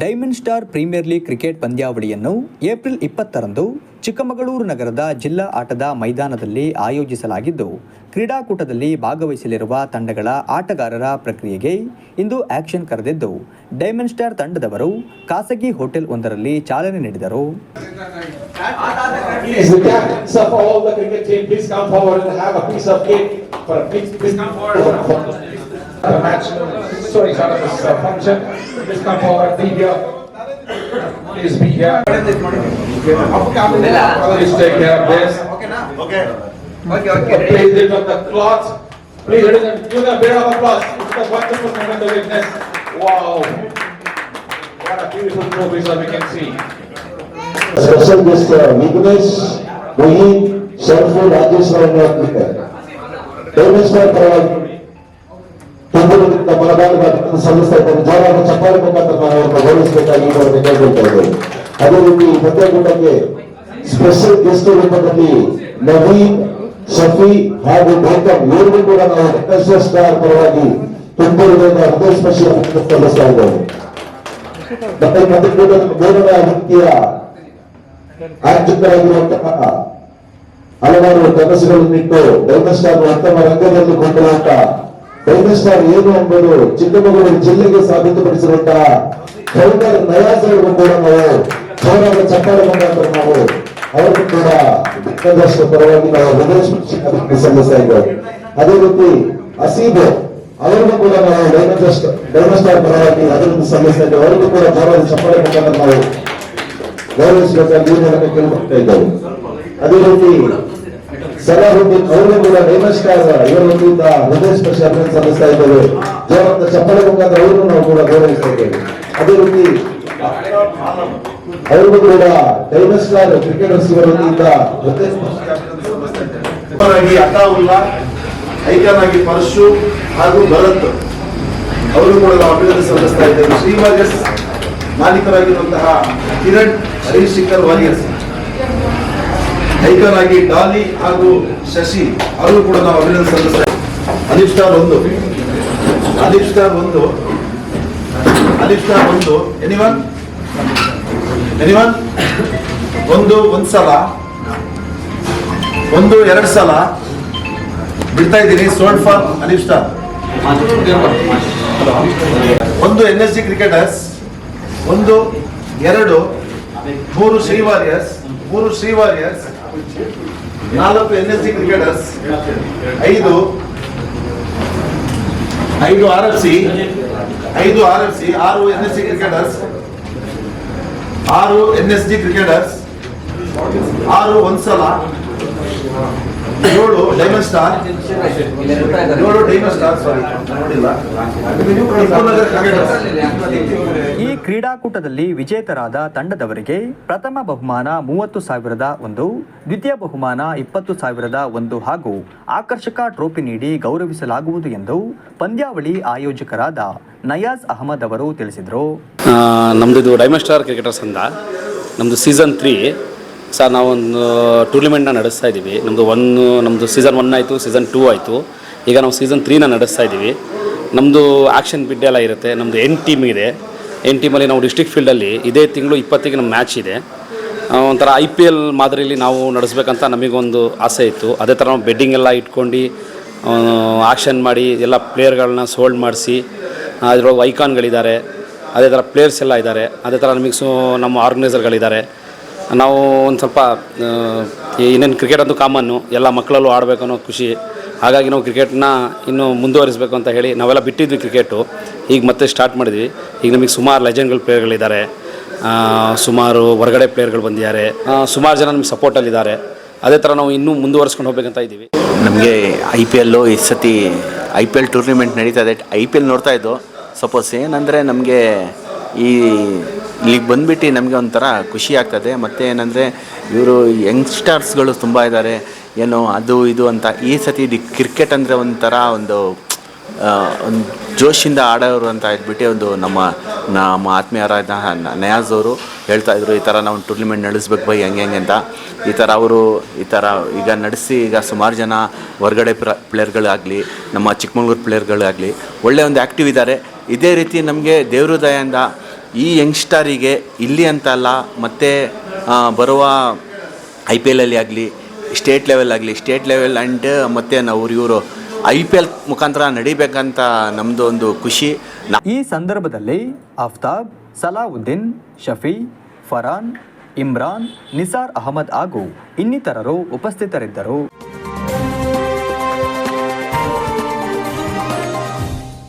Diamond star premier league cricket ಪಂದ್ಯಾವಳಿಯನ್ನು April ಇಪ್ಪತ್ತರಂದು ಚಿಕ್ಕಮಗಳೂರು ನಗರದ ಜಿಲ್ಲಾ ಆಟದ ಮೈದಾನದಲ್ಲಿ ಆಯೋಜಿಸಲಾಗಿದ್ದು, ಕ್ರೀಡಾಕೂಟದಲ್ಲಿ ಭಾಗವಹಿಸಲಿರುವ ತಂಡಗಳ ಆಟಗಾರರ ಪ್ರಕ್ರಿಯೆಗೆ ಇಂದು ಆಕ್ಷನ್ ಕರೆದಿದ್ದು, ಡೈಮಂಡ್ ಸ್ಟಾರ್ ತಂಡದವರು ಖಾಸಗಿ ಹೋಟೆಲ್ ಒಂದರಲ್ಲಿ ಚಾಲನೆ ನೀಡಿದರು. the match. Sorry, sir, this uh, function. This come forward, be here. Please be here. Please take care of this. Okay. Okay, okay. Please lift up the cloth. Please, ladies and give them a bit of applause. It's a wonderful moment to witness. Wow. What a beautiful trophies that we can see. Special guest uh, Vignesh, Mohit, Sharful, Rajesh, and Dharmesh Parag. ಪರವಾಗಿ ಬರಬಾರದು ಮನದಾಳದ ಸಲ್ಲಿಸ್ತಾ ಇದ್ದಾರೆ ಜೋರಾದ ಚಪ್ಪಾಳೆ ಮುಖಾಂತರ ನಾವು ಅವರನ್ನು ಗೌರವಿಸಬೇಕಾಗಿ ಅವರನ್ನು ಕೇಳ್ಕೊಳ್ತಾ ಇದ್ದೇವೆ ಅದೇ ರೀತಿ ಪಂದ್ಯಕೂಟಕ್ಕೆ ಸ್ಪೆಷಲ್ ಗೆಸ್ಟ್ ರೂಪದಲ್ಲಿ ನವೀನ್ ಶಫಿ ಹಾಗೂ ಗೌತಮ್ ಇವರಿಗೂ ಕೂಡ ನಾವು ಸ್ಟಾರ್ ಪರವಾಗಿ ತುಮಕೂರಿನಿಂದ ಹೃದಯ ಸ್ಪರ್ಶಿ ಸಲ್ಲಿಸ್ತಾ ಇದ್ದೇವೆ. ಮತ್ತೆ ಪಂದ್ಯಕೂಟದ ಮೂರನೇ ವ್ಯಕ್ತಿಯ ಆರ್ಥಿಕರಾಗಿರುವಂತಹ ಹಲವಾರು ಉತ್ತಮ ರಂಗದಲ್ಲಿ ಡೈಮಂಡ್ ಸ್ಟಾರ್ ಏನು ಎಂಬುದು ಚಿಕ್ಕಮಗಳೂರು ಜಿಲ್ಲೆಗೆ ಸಾಬೀತುಪಡಿಸಿರುವಂತಹ ಕೌಂಟರ್ ನಯಾಸ್ ಅವರಿಗೂ ಕೂಡ ನಾವು ಜೋರಾದ ಚಪ್ಪಾಳೆ ಮುಖಾಂತರ ನಾವು. ಅವರಿಗೂ ಕೂಡ ಬೇಕಾದಷ್ಟು ಪರವಾಗಿ ನಾವು ಹೃದಯ ಸಲ್ಲಿಸ್ತಾ ಇದ್ದೇವೆ. ಅದೇ ರೀತಿ ಹಸೀಬು, ಅವರಿಗೂ ಕೂಡ ನಾವು ಡೈಮಂಡ್ ಡೈಮಂಡ್ ಸ್ಟಾರ್ ಪರವಾಗಿ ಅದನ್ನು ಸಲ್ಲಿಸ್ತಾ ಇದ್ದೇವೆ. ಅವರಿಗೂ ಕೂಡ ಜೋರಾದ ಚಪ್ಪಾಳೆ ಮುಖಾಂತರ ನಾವು ಗೌರವಿಸಬೇಕಾಗಿ ಈ ಮೂಲಕ ಕೇಳ್ಕೊಳ್ತಾ ಇದ್ದೇವೆ. ಅದೇ ರೀತಿ ಸಲಾಹುದ್ದೀನ್ ಅವರು ಕೂಡ ನೇಮಸ್ಕಾರ ಇವರ ವತಿಯಿಂದ ಹೃದಯ ಸ್ಪರ್ಶ ಅಭಿನಂದನೆ ಸಲ್ಲಿಸ್ತಾ ಇದ್ದೇವೆ. ಜಯವಂತ ಚಪ್ಪಳೆ ಮುಖಾಂತರ ಅವರನ್ನು ನಾವು ಕೂಡ ಗೌರವಿಸ್ತಾ ಇದ್ದೇವೆ. ಅದೇ ರೀತಿ ಅವರು ಕೂಡ ಡೈಮಂಡ್ ಸ್ಟಾರ್ ಕ್ರಿಕೆಟರ್ಸ್ ಇವರ ಹೃದಯ ಸ್ಪರ್ಶ ಅತಾವುಲ್ಲಾ ಐಕಾನ್ ಆಗಿ ಪರಶು ಹಾಗೂ ಭರತ್ ಅವರು ಕೂಡ ನಾವು ಅಭಿನಂದನೆ ಸಲ್ಲಿಸ್ತಾ ಇದ್ದೇವೆ. ಶ್ರೀವಾರ್ಯಸ್ ಮಾಲೀಕರಾಗಿರುವಂತಹ ಕಿರಣ್, ಹರೀಶ್ ಶಿಖರ್ ವಾರಿಯರ್ಸ್ ಐಕಾನ್ ಆಗಿ ಡಾಲಿ ಹಾಗೂ ಶಶಿ ಅವರು ಕೂಡ ನಾವು ಅಭಿನಂದನೆ ಸಲ್ಲಿಸ್ತೇವೆ. ಅಲಿಫ್ ಒಂದು ಅಲಿಫ್ ಒಂದು ಅಲಿಫ್ ಒಂದು ಎನಿವನ್ ಎನಿವನ್ ಒಂದು, ಒಂದ್ ಸಲ. ಒಂದು, ಎರಡು ಸಲ. ಬಿಡ್ತಾ ಇದ್ದೀನಿ. ಸೋಲ್ಡ್ ಫಾರ್ ಅಲಿಫ್ ಒಂದು ಎನ್ ಎಸ್ ಜಿ ಕ್ರಿಕೆಟರ್ಸ್ ಒಂದು, ಎರಡು, ಮೂರು ಶ್ರೀ ವಾರಿಯರ್ಸ್ ಮೂರು ಶ್ರೀ ವಾರಿಯರ್ಸ್ ನಾಲ್ಕು ಎನ್ ಎಸ್ ಸಿ ಕ್ರಿಕೆಟರ್ಸ್ ಐದು ಐದು ಆರ್ ಎಫ್ ಸಿ ಐದು ಆರ್ ಎಫ್ ಸಿ ಆರು ಎನ್ ಎಸ್ ಸಿ ಕ್ರಿಕೆಟರ್ಸ್ ಆರು ಎನ್ ಎಸ್ ಜಿ ಕ್ರಿಕೆಟರ್ಸ್ ಆರು ಒಂದ್ಸಲ ಏಳು ಡೈಮಂಡ್ ಸ್ಟಾರ್ ಏಳು ಡೈಮಂಡ್ ಸ್ಟಾರ್ ಸಾರಿ ನೋಡಿಲ್ಲ. ಕ್ರಿಕೆಟರ್ಸ್ ಈ ಕ್ರೀಡಾಕೂಟದಲ್ಲಿ ವಿಜೇತರಾದ ತಂಡದವರಿಗೆ ಪ್ರಥಮ ಬಹುಮಾನ ಮೂವತ್ತು ಸಾವಿರದ ಒಂದು ದ್ವಿತೀಯ ಬಹುಮಾನ ಇಪ್ಪತ್ತು ಸಾವಿರದ ಒಂದು ಹಾಗೂ ಆಕರ್ಷಕ ಟ್ರೋಫಿ ನೀಡಿ ಗೌರವಿಸಲಾಗುವುದು ಎಂದು ಪಂದ್ಯಾವಳಿ ಆಯೋಜಕರಾದ ನಯಾಜ್ ಅಹಮದ್ ಅವರು ತಿಳಿಸಿದರು. ನಮ್ಮದು ನಮ್ದು ಇದು ಡೈಮಂಡ್ ಸ್ಟಾರ್ ಕ್ರಿಕೆಟರ್ಸ್ ಅಂತ ನಮ್ಮದು ಸೀಸನ್ ತ್ರೀ ಸರ್, ನಾವೊಂದು ಟೂರ್ನಿಮೆಂಟ್ನ ನಡೆಸ್ತಾ ಇದ್ದೀವಿ. ನಮ್ಮದು ಒನ್ ನಮ್ಮದು ಸೀಸನ್ ಒನ್ ಆಯಿತು ಸೀಸನ್ ಟೂ ಆಯಿತು. ಈಗ ನಾವು ಸೀಸನ್ ತ್ರೀನ ನಡೆಸ್ತಾ ಇದ್ದೀವಿ. ನಮ್ಮದು ಆ್ಯಕ್ಷನ್ ಬಿಡ್ ಎಲ್ಲ ಇರುತ್ತೆ. ನಮ್ಮದು ಎನ್ ಟೀಮ್ ಇದೆ. ಎನ್ ಟೀಮಲ್ಲಿ ನಾವು ಡಿಸ್ಟ್ರಿಕ್ಟ್ ಫೀಲ್ಡಲ್ಲಿ ಇದೇ ತಿಂಗಳು ಇಪ್ಪತ್ತಿಗೆ ನಮ್ಮ ಮ್ಯಾಚ್ ಇದೆ. ಒಂಥರ ಐ ಪಿ ಎಲ್ ಮಾದರಿಯಲ್ಲಿ ನಾವು ನಡೆಸ್ಬೇಕಂತ ನಮಗೊಂದು ಆಸೆ ಇತ್ತು. ಅದೇ ಥರ ನಾವು ಬೆಡ್ಡಿಂಗ್ ಎಲ್ಲ ಇಟ್ಕೊಂಡು ಆಕ್ಷನ್ ಮಾಡಿ, ಎಲ್ಲ ಪ್ಲೇಯರ್ಗಳನ್ನ ಸೋಲ್ಡ್ ಮಾಡಿಸಿ ಅದರೊಳಗೆ ಐಕಾನ್ಗಳಿದ್ದಾರೆ ಅದೇ ಥರ ಪ್ಲೇಯರ್ಸ್ ಎಲ್ಲ ಇದ್ದಾರೆ. ಅದೇ ಥರ ನಮಗೆ ಸೊ, ನಮ್ಮ ಆರ್ಗನೈಸರ್ಗಳಿದ್ದಾರೆ ನಾವು ಒಂದು ಸ್ವಲ್ಪ ಇನ್ನೇನು ಕ್ರಿಕೆಟ್ ಅಂತೂ ಕಾಮನ್ನು ಎಲ್ಲ ಮಕ್ಕಳಲ್ಲೂ ಆಡಬೇಕು ಅನ್ನೋ ಖುಷಿ. ಹಾಗಾಗಿ ನಾವು ಕ್ರಿಕೆಟ್ನ ಇನ್ನೂ ಮುಂದುವರಿಸಬೇಕು ಅಂತ ಹೇಳಿ ನಾವೆಲ್ಲ ಬಿಟ್ಟಿದ್ವಿ ಕ್ರಿಕೆಟು ಈಗ ಮತ್ತೆ ಸ್ಟಾರ್ಟ್ ಮಾಡಿದ್ವಿ. ಈಗ ನಮಗೆ ಸುಮಾರು ಲೆಜೆಂಡ್ಗಳು ಪ್ಲೇಯರ್ಗಳಿದ್ದಾರೆ ಸುಮಾರು ಹೊರಗಡೆ ಪ್ಲೇಯರ್ಗಳು ಬಂದಿದ್ದಾರೆ. ಸುಮಾರು ಜನ ನಮಗೆ ಸಪೋರ್ಟಲ್ಲಿದ್ದಾರೆ ಅದೇ ಥರ ನಾವು ಇನ್ನೂ ಮುಂದುವರಿಸ್ಕೊಂಡು ಹೋಗ್ಬೇಕಂತ ಇದ್ದೀವಿ. ನಮಗೆ ಐ ಪಿ ಎಲ್ಲು ಈ ಸತಿ ಐ ಪಿ ಎಲ್ ಟೂರ್ನಿಮೆಂಟ್ ನಡೀತಾ ಇದೆ. ಐ ಪಿ ಎಲ್ ನೋಡ್ತಾ ಇದ್ದು ಸಪೋಸ್ ಏನಂದರೆ ನಮಗೆ ಈ ಇಲ್ಲಿಗೆ ಬಂದ್ಬಿಟ್ಟು ನಮಗೆ ಒಂಥರ ಖುಷಿ ಆಗ್ತದೆ. ಮತ್ತು ಏನಂದರೆ ಇವರು ಯಂಗ್ಸ್ಟರ್ಸ್ಗಳು ತುಂಬ ಇದ್ದಾರೆ ಏನು ಅದು ಇದು ಅಂತ ಈ ಸತಿ ಇದು ಕ್ರಿಕೆಟ್ ಅಂದರೆ ಒಂಥರ ಒಂದು ಒಂದು ಜೋಶಿಂದ ಆಡೋರು ಅಂತ ಇದ್ಬಿಟ್ಟು ಒಂದು ನಮ್ಮ ನಮ್ಮ ಆತ್ಮೀಯರಾದ ನಯಾಜ್ ಅವರು ಹೇಳ್ತಾ ಇದ್ರು, ಈ ಥರ ನಾವು ಟೂರ್ನಿಮೆಂಟ್ ನಡೆಸ್ಬೇಕು ಬೈ, ಹೆಂಗೆ ಹೆಂಗೆ ಅಂತ. ಈ ಥರ ಅವರು ಈ ಥರ ಈಗ ನಡೆಸಿ ಈಗ ಸುಮಾರು ಜನ ಹೊರಗಡೆ ಪ್ರ, ಪ್ಲೇಯರ್ಗಳಾಗಲಿ, ನಮ್ಮ ಚಿಕ್ಕಮಗಳೂರು ಪ್ಲೇಯರ್ಗಳಾಗಲಿ ಒಳ್ಳೆಯ ಒಂದು ಆ್ಯಕ್ಟಿವ್ ಇದ್ದಾರೆ ಇದೇ ರೀತಿ ನಮಗೆ ದೇವ್ರ ದಯಿಂದ ಈ ಯಂಗ್ಸ್ಟರಿಗೆ ಇಲ್ಲಿ ಅಂತಲ್ಲ, ಮತ್ತು ಬರುವ ಐ ಪಿ ಎಲ್ಲಲ್ಲಿ ಆಗಲಿ, ಸ್ಟೇಟ್ ಲೆವೆಲ್ ಆಗಲಿ, ಸ್ಟೇಟ್ ಲೆವೆಲ್ ಆ್ಯಂಡ್ ಮತ್ತು ನಾವು ಇವರು ಐ ಪಿ ಎಲ್ ಮುಖಾಂತರ ನಡಿಬೇಕಂತ ನಮ್ಮದು ಒಂದು ಖುಷಿ. ಈ ಸಂದರ್ಭದಲ್ಲಿ ಆಫ್ತಾಬ್, ಸಲಾವುದ್ದೀನ್, ಶಫಿ, ಫರಾನ್, ಇಮ್ರಾನ್, ನಿಸಾರ್ ಅಹಮದ್ ಹಾಗೂ ಇನ್ನಿತರರು ಉಪಸ್ಥಿತರಿದ್ದರು.